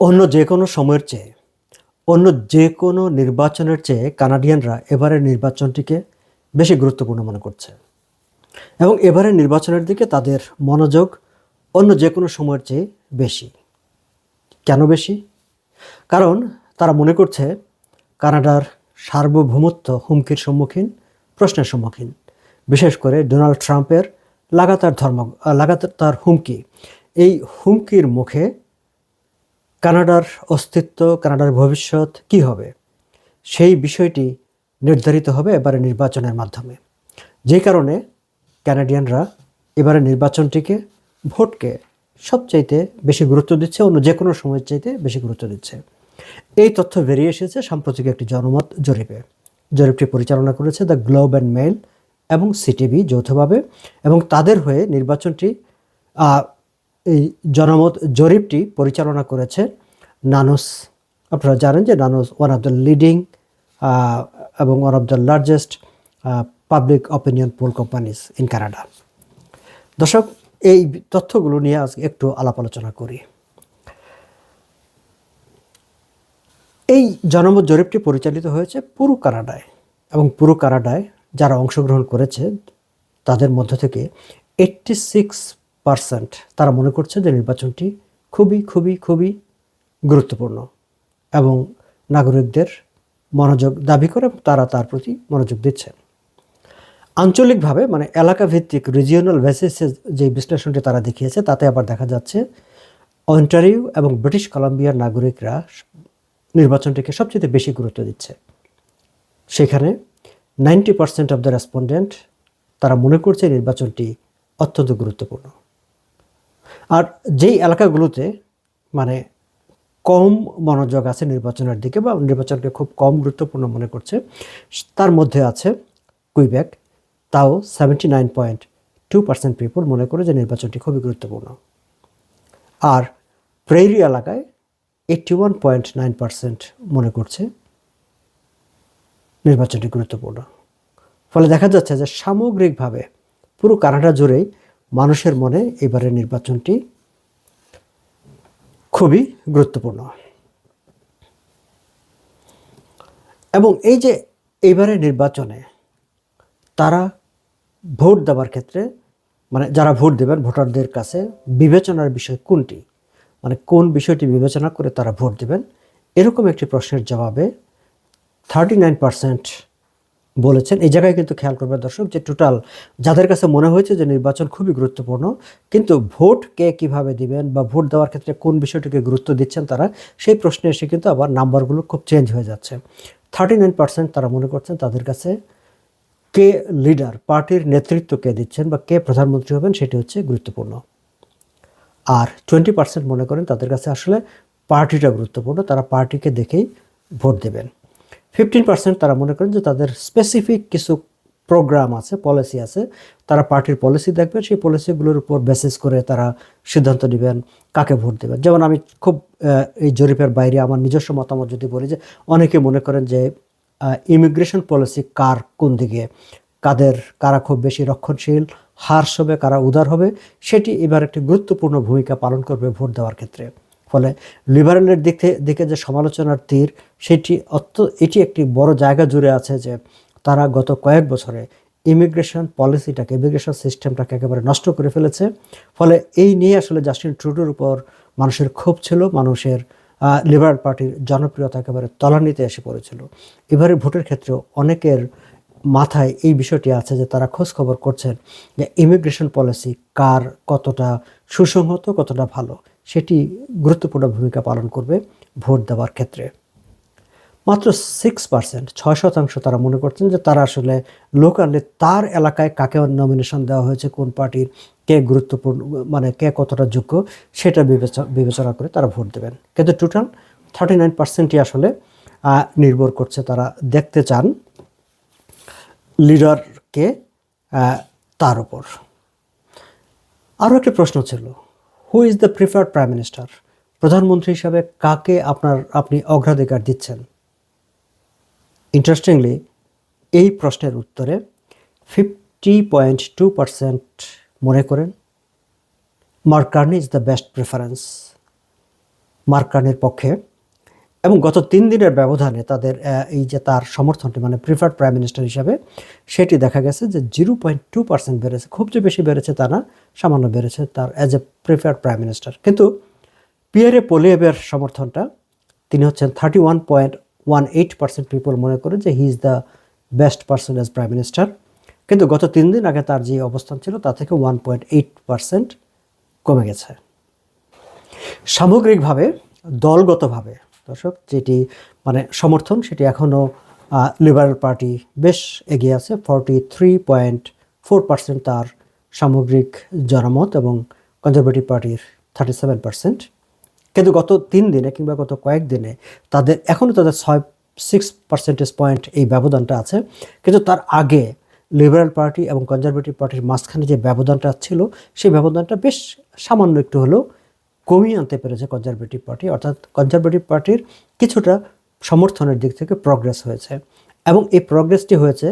অন্য যে কোনো সময়ের চেয়ে, অন্য যে কোনো নির্বাচনের চেয়ে কানাডিয়ানরা এবারের নির্বাচনটিকে বেশি গুরুত্বপূর্ণ মনে করছে। এবং এবারের নির্বাচনের দিকে তাদের মনোযোগ অন্য যে কোনো সময়ের চেয়ে বেশি। কেন বেশি? কারণ তারা মনে করছে কানাডার সার্বভৌমত্ব হুমকির সম্মুখীন, প্রশ্নের সম্মুখীন। বিশেষ করে ডোনাল্ড ট্রাম্পের লাগাতার ধর্ম, লাগাতার তার হুমকি। এই হুমকির মুখে কানাডার অস্তিত্ব, কানাডার ভবিষ্যৎ কি হবে? সেই বিষয়টি নির্ধারিত হবে এবারে নির্বাচনের মাধ্যমে। যে কারণে কানাডিয়ানরা এবারে নির্বাচনটিকে ভোটকে সবচাইতে বেশি গুরুত্ব দিচ্ছে অন্য যে কোনো সময়ের চাইতে বেশি গুরুত্ব দিচ্ছে। এই তথ্য বেরিয়ে এসেছে সাম্প্রতিক একটি জনমত জরিপে। জরিপটি পরিচালনা করেছে দ্য গ্লোব অ্যান্ড মেইল এবং সিটিভি যৌথভাবে এবং তাদের হয়ে নির্বাচনটি এই জনমত জরিপটি পরিচালনা করেছে নানুস। আপনারা জানেন যে Nanos one of the leading এবং one of the largest public opinion poll companies in Canada দর্শক, এই তথ্যগুলো নিয়ে আজকে একটু আলাপ আলোচনা করি। এই জনমত জরিপটি পরিচালিত হয়েছে পুরো কানাডায় এবং পুরো কানাডায় যারা অংশগ্রহণ করেছে, তাদের মধ্য থেকে এইট্টি সিক্স পারসেন্ট। তারা মনে করছে যে নির্বাচনটি খুবই খুবই খুবই গুরুত্বপূর্ণ এবং নাগরিকদের মনোযোগ দাবি করে এবং তারা তার প্রতি মনোযোগ দিচ্ছেন। আঞ্চলিকভাবে মানে এলাকা ভিত্তিক রিজিওনাল বেসিসে যে বিশ্লেষণটি তারা দেখিয়েছে, তাতে আবার দেখা যাচ্ছে অন্টারিও এবং ব্রিটিশ কলাম্বিয়ার নাগরিকরা নির্বাচনটিকে সবচেয়ে বেশি গুরুত্ব দিচ্ছে। সেখানে ninety percent of the respondent তারা মনে করছে নির্বাচনটি অত্যন্ত গুরুত্বপূর্ণ। আর যেই এলাকাগুলোতে মানে কম মনোযোগ আছে নির্বাচনের দিকে বা নির্বাচনকে খুব কম গুরুত্বপূর্ণ মনে করছে, তার মধ্যে আছে কুইব্যাক তাও seventy nine point two percent people মনে করে যে নির্বাচনটি খুবই গুরুত্বপূর্ণ। আর প্রেরি এলাকায় eighty one point nine percent মনে করছে নির্বাচনটি গুরুত্বপূর্ণ। ফলে দেখা যাচ্ছে যে সামগ্রিকভাবে পুরো কানাডা জুড়েই মানুষের মনে এবারের নির্বাচনটি খুবই গুরুত্বপূর্ণ। এবং এই যে এইবারে নির্বাচনে তারা ভোট দেওয়ার ক্ষেত্রে মানে যারা ভোট দেবেন ভোটারদের কাছে বিবেচনার বিষয় কোনটি? মানে কোন বিষয়টি বিবেচনা করে তারা ভোট দেবেন? এরকম একটি প্রশ্নের জবাবে থার্টি নাইন পার্সেন্ট বলেছেন। এই জায়গায় কিন্তু খেয়াল করবেন দর্শক যে টোটাল যাদের কাছে মনে হয়েছে যে নির্বাচন খুবই গুরুত্বপূর্ণ, কিন্তু ভোট কে কীভাবে দিবেন বা ভোট দেওয়ার ক্ষেত্রে কোন বিষয়টিকে গুরুত্ব দিচ্ছেন তারা, সেই প্রশ্নে এসে কিন্তু আবার নাম্বারগুলো খুব চেঞ্জ হয়ে যাচ্ছে। থার্টি নাইন পার্সেন্ট তারা মনে করছেন তাদের কাছে কে লিডার পার্টির নেতৃত্ব কে দিচ্ছেন বা কে প্রধানমন্ত্রী হবেন সেটি হচ্ছে গুরুত্বপূর্ণ। আর টোয়েন্টি পার্সেন্ট মনে করেন তাদের কাছে আসলে পার্টিটা গুরুত্বপূর্ণ, তারা পার্টিকে দেখেই ভোট দেবেন। ফিফটিন পার্সেন্ট তারা মনে করেন যে তাদের স্পেসিফিক কিছু প্রোগ্রাম আছে পলিসি আছে, তারা পার্টির পলিসি দেখবেন, সেই পলিসিগুলোর উপর বেসিস করে তারা সিদ্ধান্ত নেবেন কাকে ভোট দেবেন। যেমন আমি খুব এই জরিপের বাইরে আমার নিজস্ব মতামত যদি বলি যে অনেকে মনে করেন যে ইমিগ্রেশন পলিসি কার কোন দিকে, কাদের, কারা খুব বেশি রক্ষণশীল হার্স হবে, কারা উদার হবে, সেটি এবার একটি গুরুত্বপূর্ণ ভূমিকা পালন করবে ভোট দেওয়ার ক্ষেত্রে। ফলে লিবারেলের দিক থেকে যে সমালোচনার তীর, সেটি অত্য এটি একটি বড় জায়গা জুড়ে আছে যে তারা গত কয়েক বছরে ইমিগ্রেশন পলিসিটাকে, ইমিগ্রেশন সিস্টেমটাকে একেবারে নষ্ট করে ফেলেছে। ফলে এই নিয়ে আসলে জাস্টিন ট্রুডোর উপর মানুষের ক্ষোভ ছিল, মানুষের লিবারেল পার্টির জনপ্রিয়তা একেবারে তলানিতে এসে পড়েছিল। এবারে ভোটের ক্ষেত্রেও অনেকের মাথায় এই বিষয়টি আছে যে তারা খোঁজ খবর করছেন যে ইমিগ্রেশন পলিসি কার কতটা সুসংহত, কতটা ভালো, সেটি গুরুত্বপূর্ণ ভূমিকা পালন করবে ভোট দেওয়ার ক্ষেত্রে। মাত্র সিক্স পার্সেন্ট ছয় শতাংশ তারা মনে করছেন যে তারা আসলে লোকালে তার এলাকায় কাকে নমিনেশন দেওয়া হয়েছে, কোন পার্টির কে গুরুত্বপূর্ণ মানে কে কতটা যোগ্য, সেটা বিবেচনা করে তারা ভোট দেবেন। কিন্তু টোটাল থার্টি নাইন পার্সেন্টই আসলে নির্ভর করছে, তারা দেখতে চান লিডারকে তার উপর। আরও একটি প্রশ্ন ছিল who is the preferred prime minister প্রধানমন্ত্রী হিসাবে কাকে আপনার, আপনি অগ্রাধিকার দিচ্ছেন? ইন্টারেস্টিংলি এই প্রশ্নের উত্তরে ফিফটি পয়েন্ট টু পার্সেন্ট মনে করেন Mark Carney is the best preference মার্কার্নির পক্ষে এবং গত তিন দিনের ব্যবধানে তাদের এই যে তার সমর্থনটি মানে প্রিফার্ড প্রাইম মিনিস্টার হিসাবে, সেটি দেখা গেছে যে জিরো পয়েন্ট টু পার্সেন্ট বেড়েছে, খুব যে বেশি বেড়েছে তা না, সামান্য বেড়েছে তার as a preferred prime minister কিন্তু পিয়ারে পোলিয়েবের সমর্থনটা, তিনি হচ্ছেন thirty one point one eight percent people মনে করে যে he is the best person as prime minister কিন্তু গত তিন দিন আগে তার যে অবস্থান ছিল, তা থেকে ওয়ান পয়েন্ট এইট পার্সেন্ট কমে গেছে। সামগ্রিকভাবে, দলগতভাবে দর্শক, যেটি মানে সমর্থন, সেটি এখনও লিবারেল পার্টি বেশ এগিয়ে আছে। Forty three point four percent তার সামগ্রিক জনমত এবং কনজারভেটিভ পার্টির থার্টি সেভেন পার্সেন্ট কিন্তু গত তিন দিনে কিংবা গত কয়েকদিনে তাদের এখনও তাদের ছয় সিক্স পার্সেন্টেজ পয়েন্ট এই ব্যবধানটা আছে। কিন্তু তার আগে লিবারেল পার্টি এবং কনজারভেটিভ পার্টির মাঝখানে যে ব্যবধানটা ছিল, সেই ব্যবধানটা বেশ সামান্য একটু হলেও কমিয়ে আনতে পেরেছে কনজারভেটিভ পার্টি অর্থাৎ কনজারভেটিভ পার্টির কিছুটা সমর্থনের দিক থেকে প্রগ্রেস হয়েছে। এবং এই প্রগ্রেসটি হয়েছে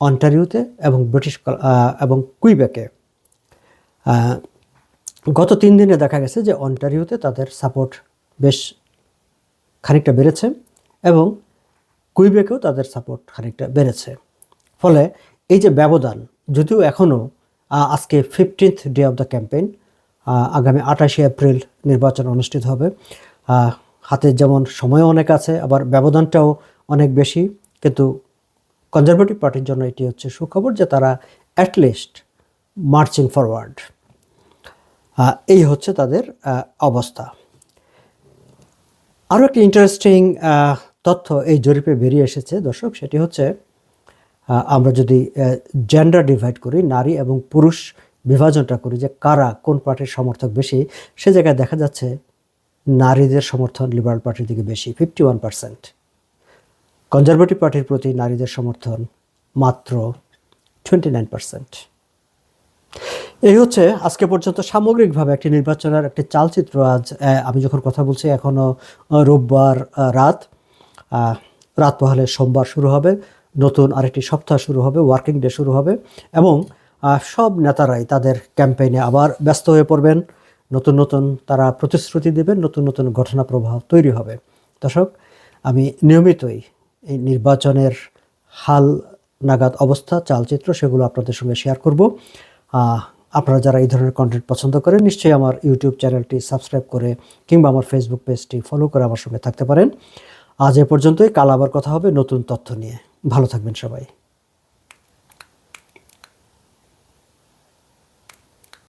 অন্টারিওতে এবং ব্রিটিশ এবং কুইবেকে গত তিন দিনে দেখা গেছে যে অন্টারিওতে তাদের সাপোর্ট বেশ খানিকটা বেড়েছে এবং কুইবেকেও তাদের সাপোর্ট খানিকটা বেড়েছে। ফলে এই যে ব্যবধান, যদিও এখনও আজকে fifteenth day of the campaign আগামী আঠাশে এপ্রিল নির্বাচন অনুষ্ঠিত হবে। হাতে যেমন সময় অনেক আছে, আবার ব্যবধানটাও অনেক বেশি। কিন্তু কনজারভেটিভ পার্টির জন্য এটি হচ্ছে সুখবর যে তারা অ্যাটলিস্ট মার্চিং ফরওয়ার্ড এই হচ্ছে তাদের অবস্থা। আরও একটি ইন্টারেস্টিং তথ্য এই জরিপে বেরিয়ে এসেছে দর্শক, সেটি হচ্ছে আমরা যদি জেন্ডার ডিভাইড করি, নারী এবং পুরুষ বিভাজনটা করি যে কারা কোন পার্টির সমর্থক বেশি, সে জায়গায় দেখা যাচ্ছে নারীদের সমর্থন লিবারাল পার্টির দিকে বেশি ফিফটি ওয়ান পার্সেন্ট কনজারভেটিভ পার্টির প্রতি নারীদের সমর্থন মাত্র টোয়েন্টি নাইন পার্সেন্ট এই হচ্ছে আজকে পর্যন্ত সামগ্রিকভাবে একটি নির্বাচনের একটি চালচিত্র আজ। আমি যখন কথা বলছি এখনও রোববার রাত রাত পহলে সোমবার শুরু হবে, নতুন আরেকটি সপ্তাহ শুরু হবে ওয়ার্কিং ডে শুরু হবে এবং সব নেতারাই তাদের ক্যাম্পেইনে আবার ব্যস্ত হয়ে পড়বেন। নতুন নতুন তারা প্রতিশ্রুতি দেবেন, নতুন নতুন ঘটনা প্রবাহ তৈরি হবে। দর্শক, আমি নিয়মিতই এই নির্বাচনের হাল নাগাদ অবস্থা, চালচিত্র সেগুলো আপনাদের সঙ্গে শেয়ার করব। আপনারা যারা এই ধরনের কন্টেন্ট পছন্দ করেন, নিশ্চয়ই আমার ইউটিউব চ্যানেলটি সাবস্ক্রাইব করে কিংবা আমার ফেসবুক পেজটি ফলো করে আমার সঙ্গে থাকতে পারেন। আজ এ পর্যন্তই, কাল আবার কথা হবে নতুন তথ্য নিয়ে। ভালো থাকবেন সবাই।